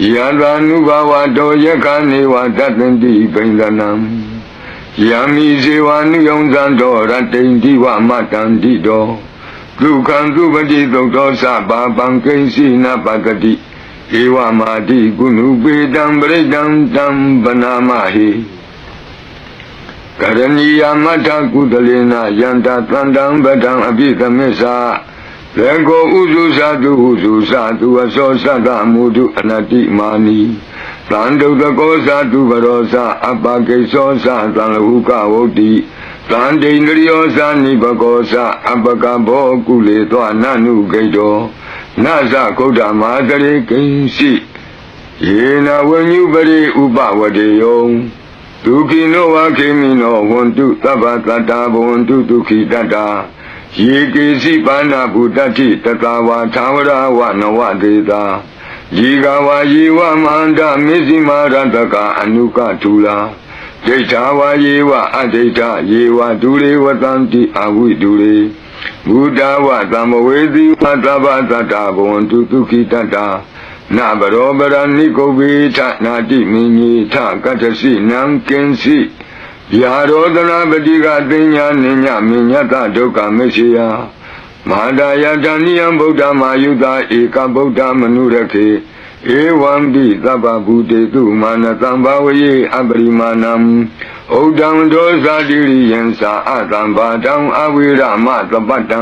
ယထာနုဘာဝတောယက္ခနေဝတတ္တန္တိပိန္ဒနံယံမိဇေဝနုယုံဇံတောရတ္တိန်ဒီဝမတံတိတောဒုက္ခံသူပတိသုတ်သောသဗ္ဗပံကိဉ္စီနပကတိဧဝမာတိကုဏုပေတံပရိတံတံဗနာမဟိကရဏီယမထကုသလေနယန္တာတန္တံဗဒံအပိသမစ္ဆာ လေကိုဥစုသတုဥစုသတုအစောသတ္တမုဒုအနတိမာနီသံဒုတကောသတုဘရောသအပကိသောသသံလဟုကဝုတ်တိသံဒိန္ဒရိယောသနိဘကောသအပကဘောကုလေသောနနုဂိတောနသဂௌတမတရေကိဉ္စီယေနဝဉ္ညုပရိဥပဝတေယောဒုခိနောဝခေမိနောဝန္တုသဗ္ဗတတ္တာဘဝန္တုဒုခိတတ္တာ ယေကေစီပါဏဗုတ္တိတတဝါသာဝရဝနဝဒေတာယေကဝါယေဝမန္တမေဇိမာရတကအနုကထူလာဒိဋ္ဌာဝါယေဝအဒိဋ္ဌယေဝဒုရေဝတံတိအဝိဒုရေဘုဒ္ဓဝသမ္မဝေတိဝသဗ္ဗတတ္တာဘဝန္တုဒုခိတတ္တာနဘရောပရဏိကုဗ္ဗေထနာတိမင်းကြီးထကတ္တစီနံကင်စီ ယာရောဒနာပတိကသိညာနိညမညတဒုက္ခမရှိယမဟာဒယတဏိယံဗုဒ္ဓမာယုတာဧကဗုဒ္ဓမနုရခေဧဝံပိသဗ္ဗဗုတေတုမာနတံဘာဝယေအပရိမာဏံဩဒံဒောဇာတိရိယံသာအတံဘာတံအဝိရမသပတ္တံ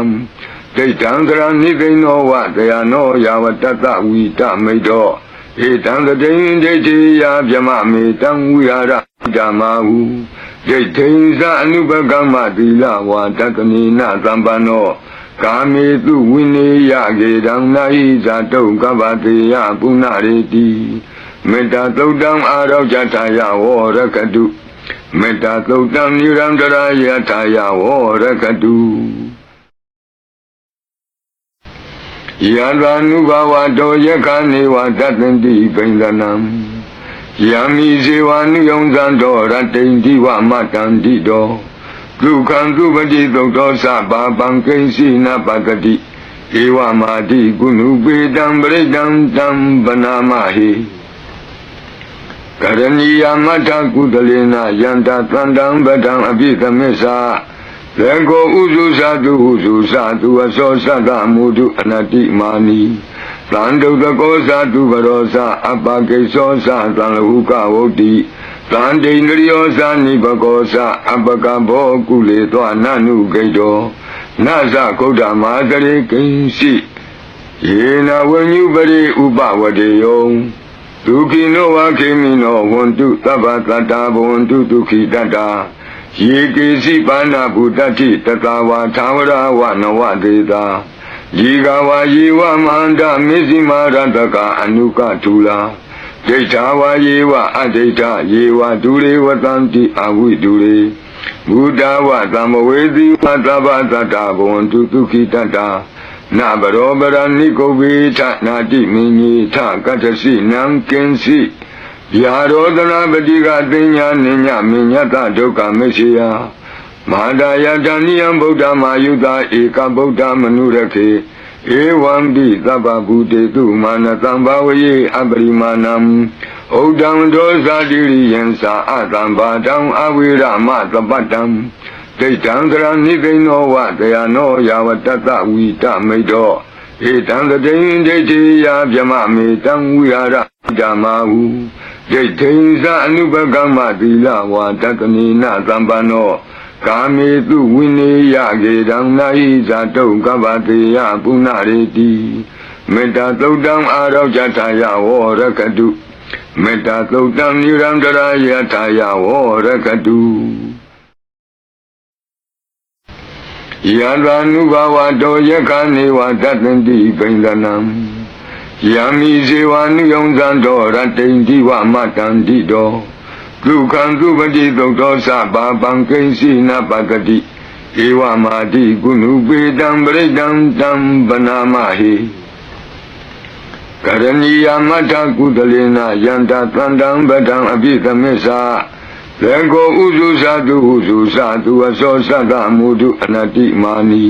ဒိဋ္ဌံကရဏိသိဏောဝတယနောယာဝတတဝိတမိတ်တော ဧတံတတိယဒိဋ္ဌိယဗျမမေတံဝိဟာရဓမ္မာဟုဒိဋ္ဌိသအနုပကမ္မသီလဝါတကနိနသံပန္နောကာမေတုဝိနေယကေတံနာဟိဇာတုကပ္ပတေယပုဏ္ဏရေတိမေတ္တာသုတ်တံအာရောဇထာယဝရကတုမေတ္တာသုတ်တံနိရန္တရာယထာယဝရကတု ယန္တာနုဘာဝတောယက္ခနေဝတတ္တန္တိပိန္ဒနံယံမိဇေဝနုယုံဇံတောရတ္တိန်ဒီဝမတံတိတောဒုက္ခံသူပတိသုတ်သောသဗ္ဗပံကိဉ္စီနပကတိဧဝမာတိကုဏုပေတံပရိတံတံဗနာမဟိကရဏီယမထကုသလေနယန္တာတန္တံဗဒံအပိသမစ္ဆာ လေကိုဥစုသတုဥစုသတုအစောသတ္တမုဒုအနတိမာနီသံဒုတကောသတုဘရောသအပကိသောသသံလဟုကဝုတ်တိသံဒိန္ဒရိယောသနိဘကောသအပကဘောကုလေသောနနုဂိတောနသဂௌတမတရေကိဉ္စီယေနဝဉ္ညုပရိဥပဝတေယောဒုခိနောဝခေမိနောဝန္တုသဗ္ဗတတ္တာဘဝန္တုဒုခိတတ္တာ ယေကေစီပါဏဗုတ္တိတတဝါသာဝရဝနဝဒေတာယေကဝါယေဝမန္တမေဇိမာရတကအနုကထူလာဒိဋ္ဌာဝါယေဝအဒိဋ္ဌယေဝဒုရေဝတံတိအဝိဒုရေဘုဒ္ဓဝသမ္မဝေတိဝသဗ္ဗတတ္တဘဝန္တုဒုခိတတ္တာနဘရောပရဏိကုဗ္ဗေထနာတိမင်းကြီးထကတ္တစီနံကင်စီ ယာရောဒနာပတိကသိညာနိညမညတဒုက္ခမရှိယမဟာဒယတဏိယံဗုဒ္ဓမာယုတာဧကဗုဒ္ဓမနုရခေဧဝံပိသဗ္ဗဗုတေတုမာနတံဘာဝယေအပရိမာဏံဩဒံဒောဇာတိရိယံသာအတံဘာတံအဝိရမသပတ္တံဒိဋ္ဌံကရဏိသိဏောဝတယနောယာဝတတဝိတမိတ်တောဧတံတတိယဒိဋ္ဌိယဗျမမေတံဝိဟာရဓမ္မာဟု ဒိဋ္ဌိသအနုပကမ္မသီလဝါတကနိနသံပန္နောကာမေတုဝိနေယကေတံနာဟိဇာတုကပ္ပတေယပုဏ္ဏရေတိမေတ္တာသုတ်တံအာရောဇထာယဝရကတုမေတ္တာသုတ်တံနိရန္တရာယထာယဝရကတုယန္တာနုဘာဝတောယက္ခနေဝတတ္တန္တိပိန္ဒနံ ယံမိဇေဝနုယုံဇံတောရတ္တိန်ဒီဝမတံတိတောဒုက္ခံသူပတိသုတ်သောသဗ္ဗပံကိဉ္စီနပကတိဧဝမာတိကုဏုပေတံပရိတံတံဗနာမဟိကရဏီယမထကုသလေနယန္တာတန္တံဗဒံအပိသမစ္ဆာလေကိုဥစုသတုဥစုသတုအစောသတ္တမုဒုအနတိမာနီ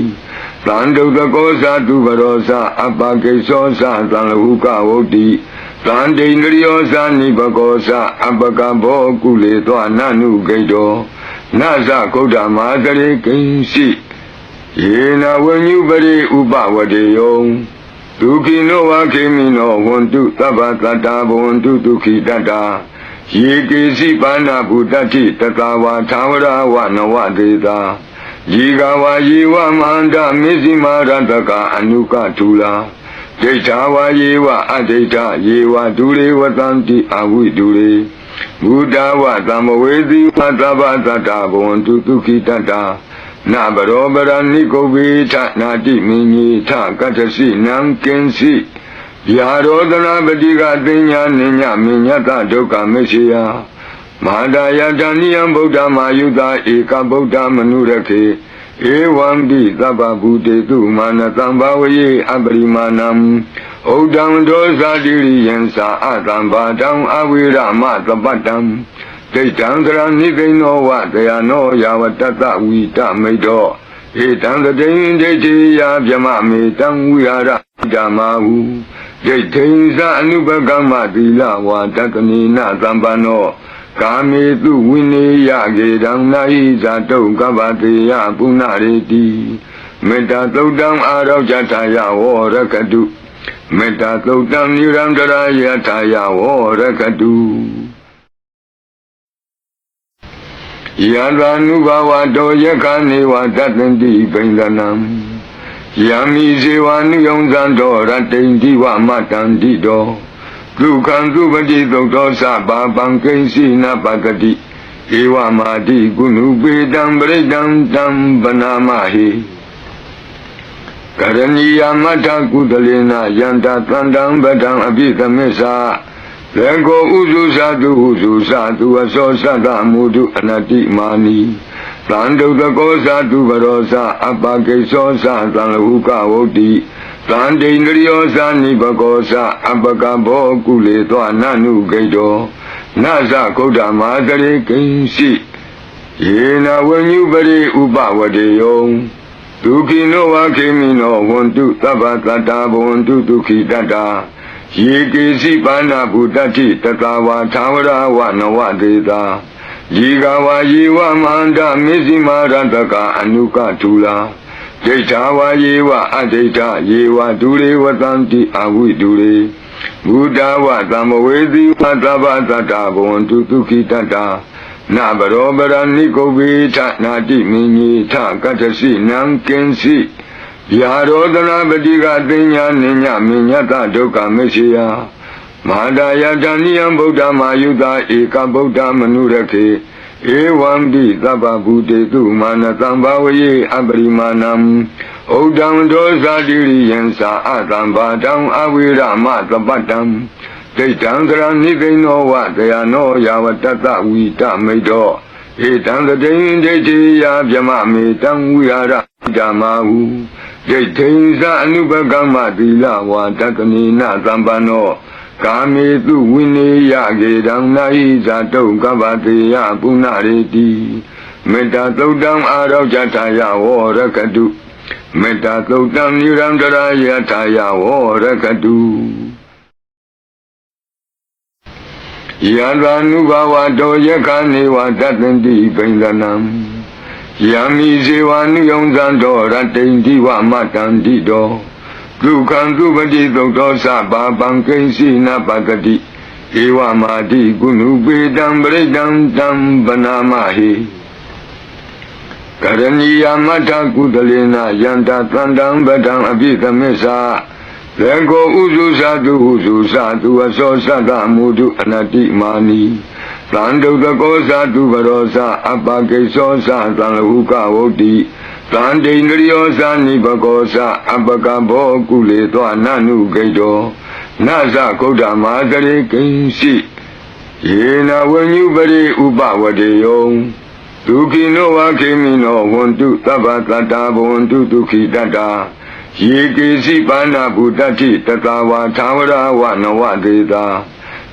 သံဒုတကောသတုဘရောသအပကိသောသသံလဟုကဝုတ်တိသသန္တိန္ဒရိယောဇာနိဘကောဇအပကဘောကုလေသောနနုဂိတောနဇကုဋ္ဌမာသရေကိဉ္စီယေနဝဉ္ညုပရိဥပဝတေယောဒုက္ခိနောဝခေမိနောဝန္တုသဗ္ဗတတ္တာဘဝန္တုဒုက္ခိတတ္တာယေကေစီပါဏဗုတ္တိတတဝါသာဝရဝနဝတေသာ ယေကဝါယေဝမန္တမေဇိမာရတကအနုကထူလာဒိဋ္ဌာဝါယေဝအဒိဋ္ဌယေဝဒုရေဝတံတိအဝိဒုရေဘုဒ္ဓဝသံမဝေစီဝသဗ္ဗတတ္တာဘဝန္တုဒုက္ခိတတ္တာနာဘရောပရဏိကုဗ္ဗေထနာတိမင်းကြီးထကတ္တစီနံကင်းစီယာရောဒနာပတိကသိညာနိညာမညတဒုက္ခမရှိယ မဟာဒါယတဏိယံဗုဒ္ဓမာယုတာဧကဗုဒ္ဓမနုရခေဧဝံပိသဗ္ဗဗုတေတုမာနတံဘာဝယေအပရိမာဏံဩဒံဒောဇာတိရိယံသာအတံဘာတံအဝိရမသပတ္တံဒိဋ္ဌံသရဏိသိဏောဝတယနောယာဝတ္တဝိတမိတ်တောဧတံတတိဒိဋ္ဌိယဗျမမေတံဝိဟာရဓမ္မာဟုဒိဋ္ဌိသအနုပကမ္မသီလဝါတကနိနသံပန္နော ကာမေတုဝိနေယကေတံနာဟိဇာတုကပ္ပတေယပုဏ္ဏရေတိမေတ္တာသုတ်တံအာရောဇထာယဝရကတုမေတ္တာသုတ်တံနိရန္တရာယထာယဝရကတုယန္တာနုဘဝတောယက္ခနေဝတတ္တန္တိပိန္ဒနံယံမိဇေဝနုယုံဇံတော်ရတ္တိန္တိဝမတန္တိတော် ဒုက္ခံသုပတိသုတ်တော်သဘာပံကိဉ္စီနပကတိဧဝမာတိကုဏုပေတံပရိတံတံဗနာမဟိကရဏီယမထကုသလေနယန္တာတန္တံဗဒံအပိသမစ္ဆာလေကိုဥစုသတုဥစုသတုအစောသတ္တမုဒုအနတိမာနီသံဒုတကောသတုဘရောသအပကိသောသသံလဟုကဝုတ်တိ သံတိန္ဒရိယောသနိဘကောသအပကဘောကုလေသောနနုဂိတောနသကုဋ္ဌမာတရေကိဉ္စီယေနဝဉ္ညုပရိဥပဝတေယောဒုက္ခိနောဝခေမိနောဝန္တုသဗ္ဗတတ္တာဘဝန္တုဒုက္ခိတတ္တာယေကေစီပါဏဗုတ္တိတတဝါသာဝရဝနဝတေသာယေကဝါယေဝမန္တမေဇိမာရတကအနုကထူလာ ဒိဋ္ဌာဝါယေဝအဒိဋ္ဌယေဝဒုရေဝတံတိအဝိဒုရေဘုဒ္ဓဝသံမဝေတိဝသဗ္ဗတတ္တာဘဝန္တုဒုက္ခိတတ္တာနဘရောပရဏိကုဗ္ဗေထနာတိမင်းကြီးထကတ္တစီနံကင်းစီယာရောဒနာပတိကသိညာနိညာမညတဒုက္ခမရှိယမဟာဒါယတဏိယံဗုဒ္ဓမာယုတာဧကဗုဒ္ဓမနုရခေ ဧဝံပိသဗ္ဗဗုတေတုမာနတံဘာဝယေအပရိမာဏံဩဒံဒောဇာတိရိယံသာအတံဘာတံအဝိရမသပတ္တံဒိဋ္ဌံသရဏိသိဏောဝတယနောယာဝတ္တဝိတမိတ်တောဧတံတတိဒိဋ္ဌိယဗျမမေတံဝိဟာရဓမ္မာဟုဒိဋ္ဌိသအနုပကမ္မသီလဝါတကနိနသံပန္နော ကာမေတုဝိနေယကေတံနာဟိဇာတုကပ္ပတေယပုဏ္ဏရေတိမေတ္တာသုတ်တံအာရောဇထာယဝရကတုမေတ္တာသုတ်တံနိရန္တရာယထာယဝရကတုယန္တာနုဘဝတောယက္ခနေဝတတ္တန္တိပိန္ဒနံယံမိဇေဝနုယုံဇံတော်ရတ္တိန္တိဝမတန္တိတော် ဒုက္ခံသုပတိသုတ်တော်သဘာပံကိဉ္စီနပကတိဧဝမာတိကုဏုပေတံပရိတံတံဗနာမဟိကရဏီယမထကုသလေနယန္တာတန္တံဗဒံအပိသမစ္ဆာလေကိုဥစုသတုဥစုသတုအစောသတ္တမုဒုအနတိမာနီသံဒုတကောသတုဘရောသအပကိသောသသံလဟုကဝုတ်တိ သံတိန္ဒရိယောသနိဘကောသအပကဘောကုလေသောနနုဂိတောနသကုဋ္ဌမာတရေကိဉ္စီယေနဝဉ္ညုပရိဥပဝတေယောဒုက္ခိနောဝခေမိနောဝန္တုသဗ္ဗတတ္တာဘဝန္တုဒုက္ခိတတ္တာယေကေစီပါဏဗုတ္တိတတဝါသာဝရဝနဝတေသာ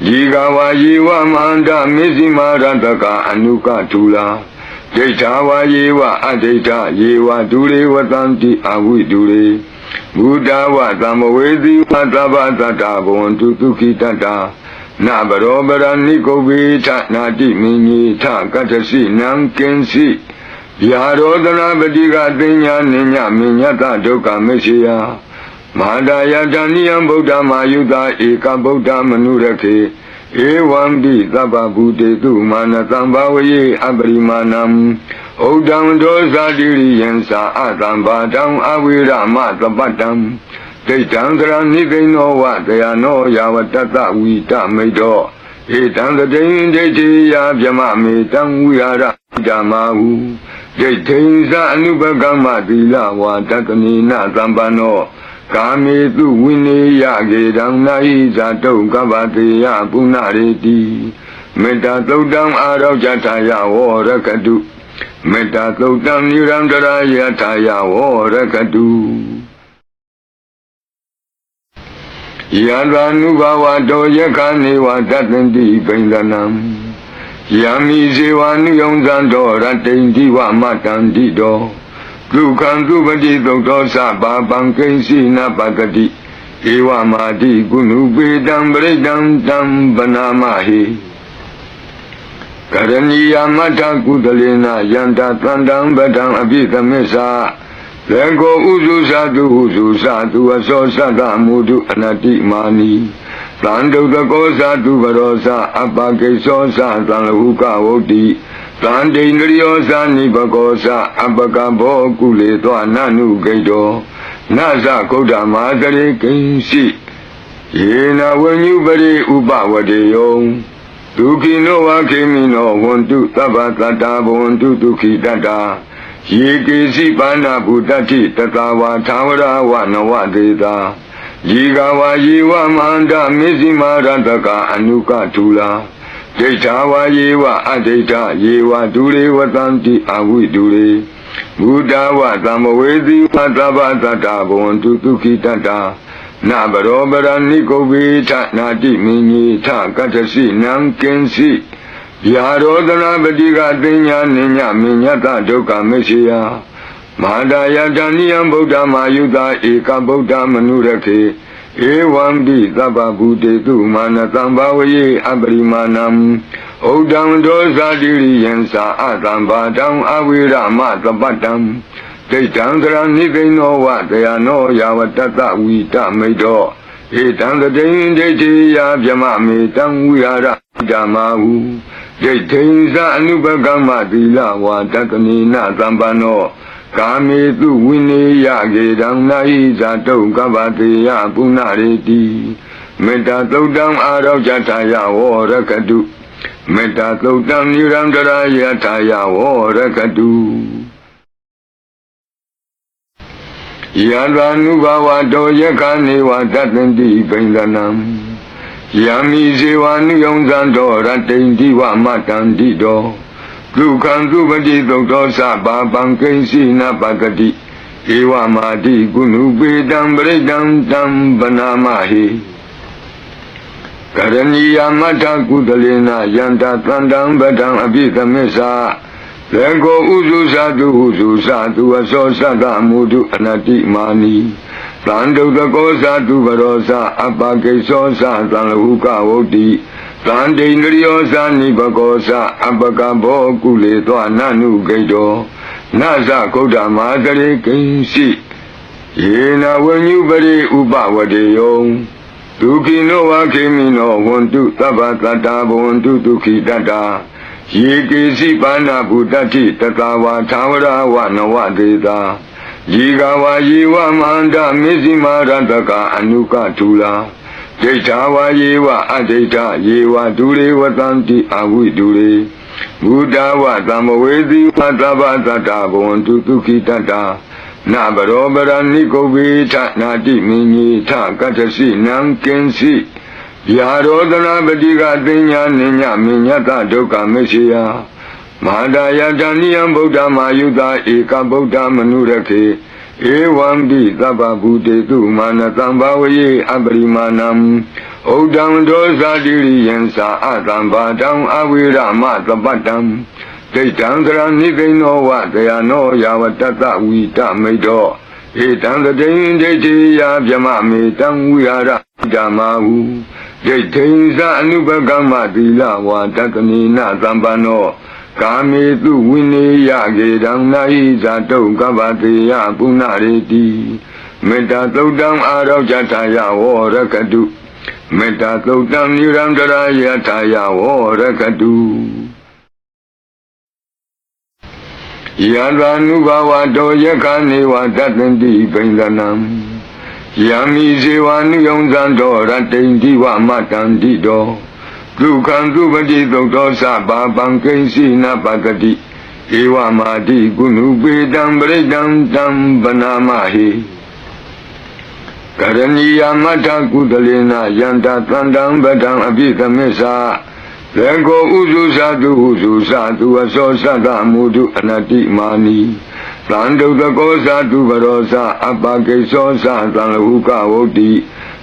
ယေကဝါယေဝမန္တမေဇိမာရတကအနုကထူလာ ဒိဋ္ဌာဝါယေဝအဒိဋ္ဌယေဝဒုရေဝတံတိအဝိဒုရေဘုဒ္ဓဝသမ္မဝေသီဝသဗ္ဗသတ္တဘဝန္တုဒုက္ခိတတ္တာနဗရောပရဏိကုဗေထနာတိမင်းကြီးထကတ္တစီနံကင်စီယာရောဒနာပတိကသိညာနိညာမညတဒုက္ခမရှိယမဟာဒယတဏိယံဗုဒ္ဓမာယုတာဧကဗုဒ္ဓမနုရခေ ဧဝံပိသဗ္ဗဗုတေတုမာနသံဘာဝယေအပရိမာဏံဩဒံဒောဇာတိရိယံသာအတံဘာတံအဝိရမသပတ္တံဒိဋ္ဌံသရဏိကိနောဝတယနောယာဝတ္တတဝိတမိတ်တော်ဧတံတတိယဒိဋ္ဌိယဗျမမေတံဝိဟာရဓမ္မာဟုဒိဋ္ဌိသအနုပကမ္မသီလဝါတတနိနသံပန္နော ကာမေတုဝိနေယကေတံနာဟိဇာတုကပ္ပတေယပုဏ္ဏရေတိမေတ္တာသုတ်တံအာရောကြထာယဝရကတုမေတ္တာသုတ်တံနိရန္တရာယထာယဝရကတုယန္တာနုဘဝတောယခနေဝတတ္တန္တိပိန္ဒနံယမိဇေဝနုယုံဇံတော်ရတိန်ဒီဝမတန္တိတော် ဒုက္ခံသူပတိသုတ်တော်စပါပံကိဉ္စီနပကတိဧဝမာတိကုဏုပေတံပရိတံတံဗနာမဟိကရဏီယမထကုသလေနယန္တသန္တံပတံအပိသမစ္ဆာလေကိုဥစုသတုဥစုသတုအစောသတ္တမုဒုအနတိမာနီသံဒုတကောသတုဘရောသအပကိသောသသံလဟုကဝုတ်တိ သံဒိန္ဒရိယောသနိဘကောသအပကဘောကုလေသောနနုဂိတောနသကုဋ္ဌမာတရေကိဉ္စီယေနဝဉ္ညုပရိဥပဝတေယောဒုက္ခိနောဝခေမိနောဝန္တုသဗ္ဗတတ္တာဘဝန္တုဒုက္ခိတတ္တာယေကေစီပါဏဗုတ္တိတတဝါသာဝရဝနဝဒေတာယေကဝါယေဝမန္တမေဇိမာရတကအနုကထူလာ ဒိဋ္ဌာဝါယေဝအဒိဋ္ဌယေဝဒုရေဝတံတိအဝိဒုရေဘုဒ္ဓဝသမ္မဝေသီဝသဗ္ဗတတ္တဘဝန္တုဒုက္ခိတတ္တာနဗရောပရဏိကုဗေထနာတိမင်းကြီးထကတ္တစီနံကင်စီယာရောဒနာပတိကသိညာနိညာမညတဒုက္ခမရှိယမဟာဒယတဏိယံဗုဒ္ဓမာယုတာဧကဗုဒ္ဓမနုရခေ ဧဝံပိသဗ္ဗဗုတေတုမာနတံဘာဝယေအပရိမာဏံဩဒံဒောဇာတိရိယံသာအတံဘာတံအဝိရမသပတ္တံဒိဋ္ဌံသရဏိကိနောဝတယနောယာဝတ္တဝိတမိတ်တော်ဧတံတတိယဒိဋ္ဌိယဗျမမေတံဝိဟာရဓမ္မာဟုဒိဋ္ဌိသအနုပကမ္မသီလဝါတကနိနသံပန္နော ကာမေတုဝိနေယကေတံနာဟိဇာတုကပ္ပတေယပုဏ္ဏရေတိမေတ္တာသုတ်တံအာရောကြထာယဝရကတုမေတ္တာသုတ်တံနိရန္တရာယထာယဝရကတုယန္တာနုဘဝတောယခနေဝတတ္တန္တိပိန္ဒနံယမိဇေဝနုယုံဇံတော်ရတိန်ဒီဝမတန္တိတော် ဒုက္ခံသူပတိသုတ်တော်စပါပံကိဉ္စီနပကတိဧဝမာတိကုဏုပေတံပရိတံတံဗနာမဟိကရဏီယမထကုသလေနယန္တသန္တံပတံအပိသမစ္ဆာလေကိုဥစုသတုဥစုသတုအစောသတ္တမုဒုအနတိမာနီသံဒုတကောသတုဘရောသအပကိသောသသံလဟုကဝုတ်တိ သံဒိန္ဒရိယောသနိဘကောသအပကဘောကုလေသောနနုဂိတောနသကုဋ္ဌမာတရေကိဉ္စီယေနဝဉ္ညုပရိဥပဝတေယောဒုက္ခိနောဝခေမိနောဝန္တုသဗ္ဗတတ္တာဘဝန္တုဒုက္ခိတတ္တာယေကေစီပါဏဗုတ္တိတတဝါသာဝရဝနဝဒေတာယေကဝါယေဝမန္တမေဇိမာရတကအနုကထူလာ ဒိဋ္ဌာဝါယေဝအဒိဋ္ဌယေဝဒုရေဝတံတိအဝိဒုရေဘုဒ္ဓဝသမ္မဝေသီဝသဗ္ဗတတ္တဘဝန္တုဒုက္ခိတတ္တာနဗရောပရဏိကုဗေထနာတိမင်းကြီးထကတ္တစီနံကင်စီယာရောဒနာပတိကသိညာနိညာမညတဒုက္ခမရှိယမဟာဒယတဏိယံဗုဒ္ဓမာယုတာဧကဗုဒ္ဓမနုရခေ ဧဝံပိသဗ္ဗဗုတေတုမာနတံဘာဝယေအပရိမာဏံဩဒံဒောဇာတိရိယံသာအတံဘာတံအဝိရမသပတ္တံဒိဋ္ဌံသရဏိကိနောဝတယနောယာဝတတဝိတမိတ်တော်ဧဧတံတတိယဒိဋ္ဌိယဗြမမေတံဝိဟာရဓမ္မာဟုဒိဋ္ဌိသအနုပကမ္မသီလဝါတကနိနသံပန္နော ကာမေတုဝိနေယကေတံနာဟိဇာတုကပ္ပတေယပုဏ္ဏရေတိမေတ္တာသုတ်တံအာရောဇထာယဝောရကတုမေတ္တာသုတ်တံနိရံတရာယထာယဝောရကတုယန္တာနုဘဝတောယခာနေဝတတန္တိပိန္ဒနံယံမိဇေဝနုယုံဇံတော်ရတ္တိန္တိဝမတန္တိတော ဒုက္ခံသူပတိသုတ်တော်သဘာပံကိဉ္စီနပတတိဧဝမာတိကုဏုပေတံပရိဒံတံဗနာမဟိကရဏီယမတ္ထကုသလေနယန္တာတန္တံဗဒံအပိသမစ္ဆာလေကိုဥစုသတုဥစုသတုအစောသတ္တမုဒုအနတိမာနီသံဒုတကောသတုဘရောသအပကိသောသသံလဟုကဝုတ်တိ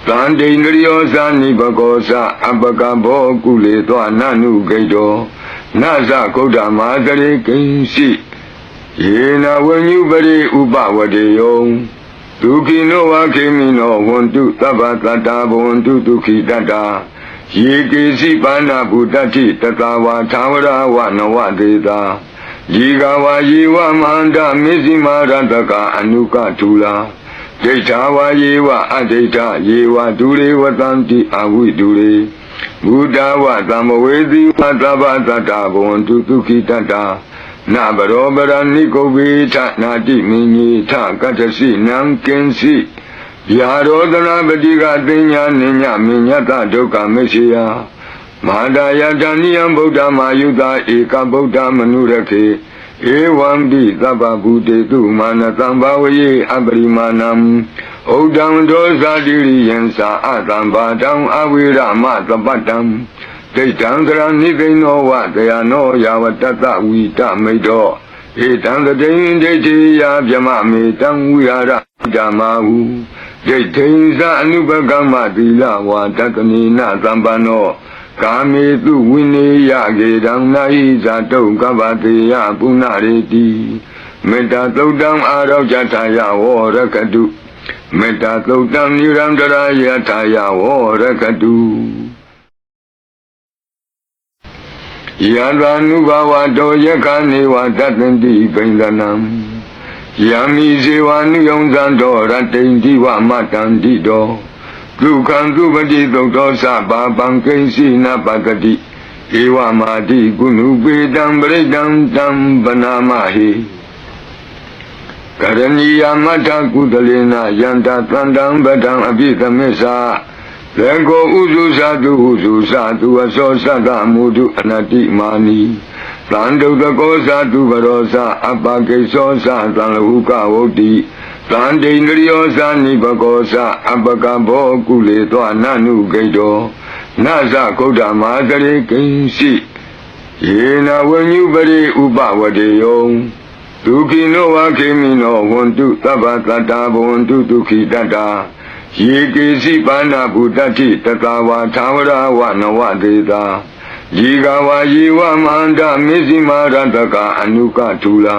သံဒိန္ဒရိယောသနိဘကောသအပကဘောကုလေသောနနုဂိတောနသကုဒ္ဓမာတရေကိဉ္စီယေနဝဉ္ညုပရိဥပဝတေယောဒုက္ခိနောဝခေမိနောဝန္တုသဗ္ဗတတ္တာဘဝန္တုဒုက္ခိတတ္တာယေကေစီပါဏဗုတ္တိတတဝါသာဝရဝနဝတေတာယေကဝါယေဝမန္တမေဇိမာရတကအနုကထူလာ ဒိဋ္ဌာဝါယေဝအဒိဋ္ဌယေဝဒုရေဝတံတိအဝိဒုရေဘုဒ္ဓဝသမ္မဝေသီဝသဗ္ဗတတ္တာဘဝန္တုဒုက္ခိတတ္တာနဗရောပရဏိကုဗေထနာတိမင်းကြီးထကတ္တစီနံကင်စီယာရောဒနာပတိကသိညာနိညာမိညတဒုက္ခမရှိယမဟာဒယတဏိယံဗုဒ္ဓမာယုတာဧကဗုဒ္ဓမနုရခေ ဧဝံတိသဗ္ဗဗုတေတုမာနသံဘာဝယေအပရိမာဏံဩဒံဒောဇာတိရိယံသာအတံဘာတံအဝိရမသပတ္တံဒိဋ္ဌံကရဏိကိနောဝတယနောယာဝတ္တဝိတမိတ်တောဧတံတတိယဒိဋ္ဌိယဗြမမေတံဝိဟာရဓမ္မာဟုဒိဋ္ဌိသအနုပကမ္မသီလဝါတကနိနသံပန္နော ကာမေတုဝိနေယကေတံနာဟိဇာတုကပ္ပတေယပုဏ္ဏရေတိမေတ္တာသုတ်တံအာရောဇထာယဝောရကတုမေတ္တာသုတ်တံနိရံတရာယထာယဝောရကတုယန္တာနုဘဝတောယခာနေဝတတန္တိပိန္ဒနံယံမိဇေဝနုယုံဇံတော်ရတ္တိန္တိဝမတန္တိတော ဒုက္ခံသူပတိသုတ်သောသဘာပံကိဉ္စီနပတတိဧဝမာတိကုဏုပေတံပရိဒံတံဗနာမဟိကရဏီယမတ္ထကုသလေနယန္တာတန္တံဗဒံအပိသမစ္ဆာလေကိုဥစုသတုဥစုသတုအစောသတ္တမုဒုအနတိမာနီသံဒုတကောသတုဘရောသအပကိသောသသံလဟုကဝုတ်တိ သံဒိန္ဒရိယောသနိဘကောသအပကဘောကုလေသောနနုဂိတောနသကုဒ္ဓမာတရေကိဉ္စီယေနဝဉ္ညုပရိဥပဝတေယောဒုက္ခိနောဝခေမိနောဝန္တုသဗ္ဗတတ္တာဘဝန္တုဒုက္ခိတတ္တာယေကေစီပါဏဗုတတိတတဝါသာဝရဝနဝတေတာယေကဝါယေဝမန္တမေဇိမာရတကအနုကထူလာ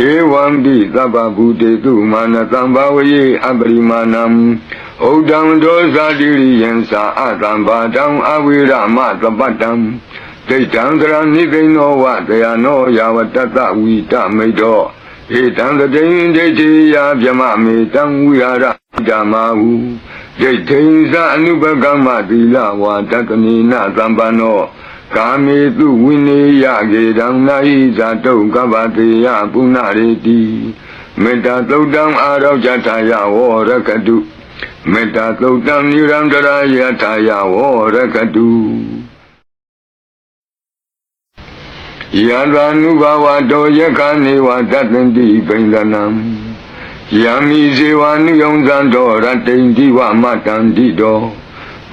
ဧဝံတိသဗ္ဗဗုတေတုမာနတံဘာဝယေအပရိမာဏံဩဒံဒောဇာတိရိယံသာအတံဘာတံအဝိရမသပတ္တံဒိဋ္ဌံကရဏိကိနောဝတယနောယာဝတ္တဝိတမိတ်တောဧတံတတိယဒိဋ္ဌိယဗြမမေတံဝိဟာရဓမ္မာဟုဒိဋ္ဌိသအနုပကမ္မသီလဝါတကနိနသံပန္နော ကာမေတုဝိနေယကေတံနာဟိဇာတုကပ္ပတေယပုဏ္ဏရေတိမေတ္တာသုတ်တံအာရောဇထာယဝောရကတုမေတ္တာသုတ်တံနိရံတရာယထာယဝောရကတုယန္တာနုဘဝတောယခာနေဝတတန္တိပိန္ဒနံယံမိဇေဝနုယုံဇံတော်ရတ္တိန္တိဝမတန္တိတော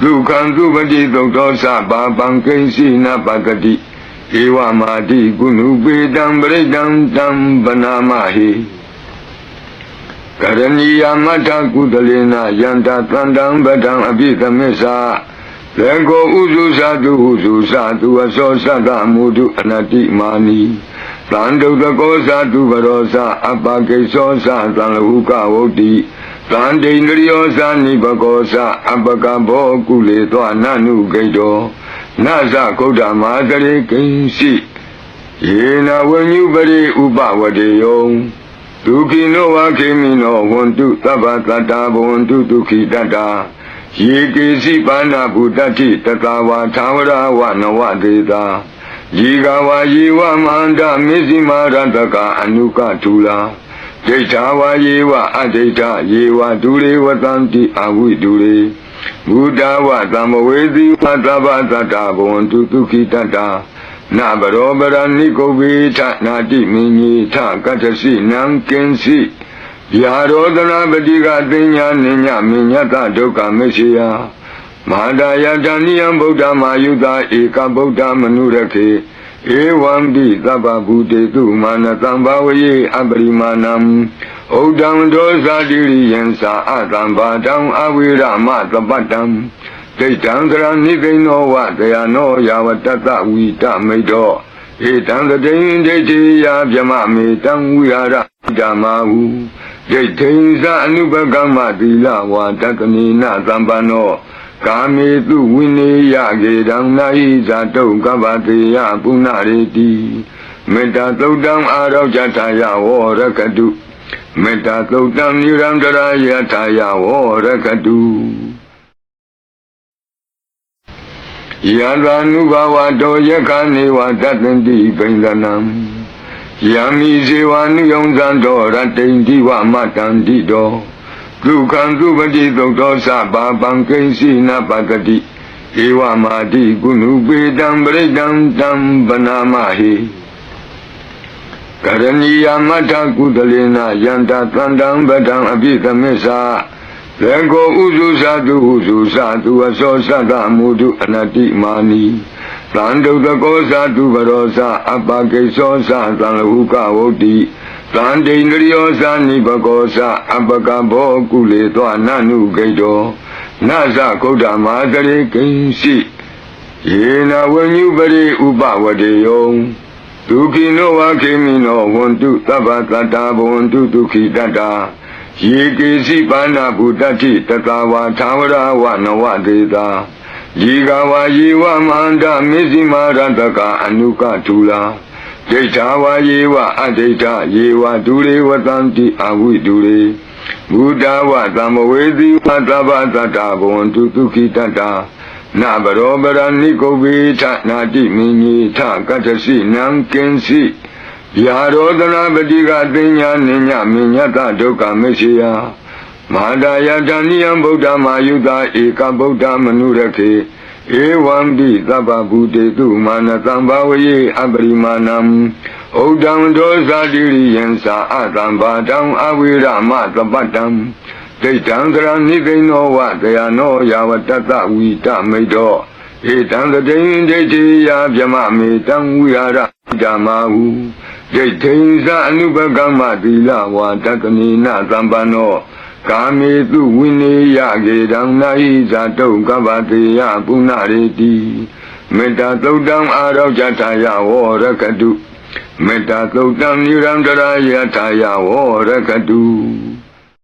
ဒုက္ခံသူပတိသုတ်တော်စပါပံကိဉ္စီနပကတိဧဝမာတိကုဏုပေတံပရိတံတံဗနာမဟိကရဏီယမထကုသလေနယန္တာတန္တံဗဒံအပိသမစ္ဆာလေကိုဥစုသတုဥစုသတုအစောသတ္တမုဒုအနတိမာနီသံဒုတကောသတုဘရောသအပကိသောသသံလဟုကဝုတ်တိ သံဒိန္ဒရိယောသနိဘကောသအပကဘောကုလေသောနနုဂိတောနသကုဋ္ဌမာတရေကိဉ္စီယေနဝညုပရိဥပဝတေယောဒုခိနောဝခေမိနောဝန္တုသဗ္ဗတတ္တာဘဝန္တုဒုခိတတ္တာယေကေစီပါဏဗုတ္တိတတဝါသာဝရဝနဝဒေတာယေကဝါယေဝမန္တမေဇိမာရတကအနုကထူလာ ဒိဋ္ဌာဝါယေဝအဒိဋ္ဌယေဝဒုရေဝတံတိအဝိဒုရေဘုဒ္ဓဝတံမဝေတိဝသဗ္ဗတတ္တာဘဝန္တုဒုခိတတ္တာနဘရောပရဏိကုဗေထနာတိမင်းကြီးထကတ္တစီနံကင်းစီယာရောဒနာပတိကသိညာနိညမညတဒုက္ခမရှိယမဟာဒယတဏိယံဗုဒ္ဓမာယုတာဧကဗုဒ္ဓမနုရခေ ဧဝံပိသဗ္ဗဗုတေတုမာနတံဘာဝယေအပရိမာဏံဩဒံဒောဇာတိရိယံသာအတံဘာတံအဝိရမသပတ္တံဒိဋ္ဌံကရဏိကိနောဝတယနောယာဝတတဝိတမိတ်တောဧတံတတိယဒိဋ္ဌိယဗြမမေတံဝိဟာရဓမ္မာဟုဒိဋ္ဌိသအနုပကမ္မသီလဝါတကနိနသံပန္နော ကာမေတုဝိနေယကေတံနာဟိဇာတုကပ္ပတေယပုဏ္ဏရေတိမေတ္တာသုတ်တံအာရောဇထာယဝရကတုမေတ္တာသုတ်တံနိရံတရာယထာယဝရကတုယန္တာနုဘဝတောယခာနေဝတတန္တိပိန္ဒနံယံမိဇေဝနုယုံဇံတော်ရတိန်ဒီဝမတန္တိတော် ဒုက္ခံသူပတိသုတ်တော်စပါပံကိဉ္စီနပကတိဧဝမာတိကုဏုပေတံပရိတံတံဗနာမဟိကရဏီယမထကုသလေနယန္တာတန္တံဗဒံအပိသမစ္ဆာလေကိုဥစုသတုဥစုသတုအစောသတ္တမုဒုအနတိမာနီသံဒုတကောသတုဘရောသအပကိသောသသံလဟုကဝုတ်တိ သံဒိန္ဒရိယောသနိဘကောသအပကဘောကုလေသောနနုဂိတောနသကုဋ္ဌမာတရေကိဉ္စီယေနဝညုပရိဥပဝတေယောဒုခိနောဝခေမိနောဝန္တုသဗ္ဗတတ္တာဘဝန္တုဒုခိတတ္တာယေကေစီပါဏဗုတ္တိတတဝါသာဝရဝနဝဒေတာယေကဝါယေဝမန္တမေဇိမာရတကအနုကထူလာ ဒိဋ္ဌာဝါယေဝအဒိဋ္ဌယေဝဒုရေဝတံတိအဝိဒုရေဘုဒ္ဓဝသံမဝေတိဝသဗ္ဗတတ္တာဘဝန္တုဒုခိတတ္တာနဘရောပရဏိကုဗေထနာတိမင်းကြီးထကတ္တစီနံကင်းစီယာရောဒနာပတိကသိညာနိညမညတဒုက္ခမရှိယမဟာဒယတဏိယံဗုဒ္ဓမာယုတာဧကဗုဒ္ဓမနုရခေ ဧဝံပိသဗ္ဗဗုတေတုမာနတံဘာဝယေအပရိမာဏံဩဒံဒောဇာတိရိယံသာအတံဘာတံအဝိရမသပတ္တံဒိဋ္ဌံကရဏိကိနောဝတယနောယာဝတတဝိတမိတ်တောဧတံတတိယဒိဋ္ဌိယဗြမမေတံဝိဟာရဓမ္မာဟုဒိဋ္ဌိသအနုပကမ္မသီလဝါတကနိနသံပန္နော ကာမေတုဝိနေယကေတံနာဟိဇာတုကပ္ပတေယပုဏ္ဏရေတိမေတ္တာသုတ်တံအာရောဇထာယဝရကတုမေတ္တာသုတ်တံနိရံတရာယထာယဝရကတု